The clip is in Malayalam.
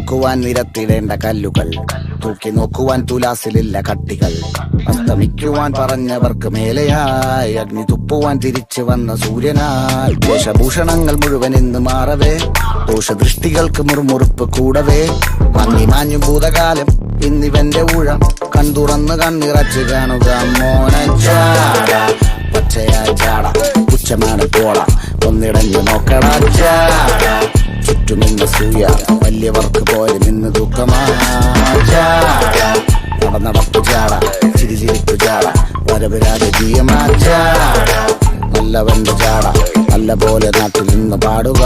നോക്കുവാൻ നിരത്തിടേണ്ട കല്ലുകൾ. തൂക്കി നോക്കുവാൻ തുലാസിലില്ല കട്ടികൾ. അസ്തമിക്കുവാൻ പറഞ്ഞവർക്ക് മേലെയായി അഗ്നി തുപ്പുവാൻ തിരിച്ചു വന്ന സൂര്യനാൽ. ദോഷഭൂഷണങ്ങൾ മുഴുവൻ ഇന്ന് മാറവേ. ദോഷദൃഷ്ടികൾക്ക് മുറുമുറുപ്പ് കൂടവേ. മങ്ങി മാഞ്ഞു ഭൂതകാലം ഇന്നിവന്റെ ഊഴം. കൺതുറന്ന് കണ്ണിറച്ച് കാണുക മോനച്ചാട ഒച്ചയാ ചാട പുച്ഛമാണ് പോള ഒന്നിടഞ്ഞു നോക്കടാ ചാട ചുറ്റുമിന്ന സൂയ. വലിയവർക്ക് പോലും ഇന്ന് ദുഃഖമാ നടന്നടപ്പ് ചാട. ചിരി ചാട. നല്ല പോലെ നാട്ടിൽ നിന്ന് പാടുക.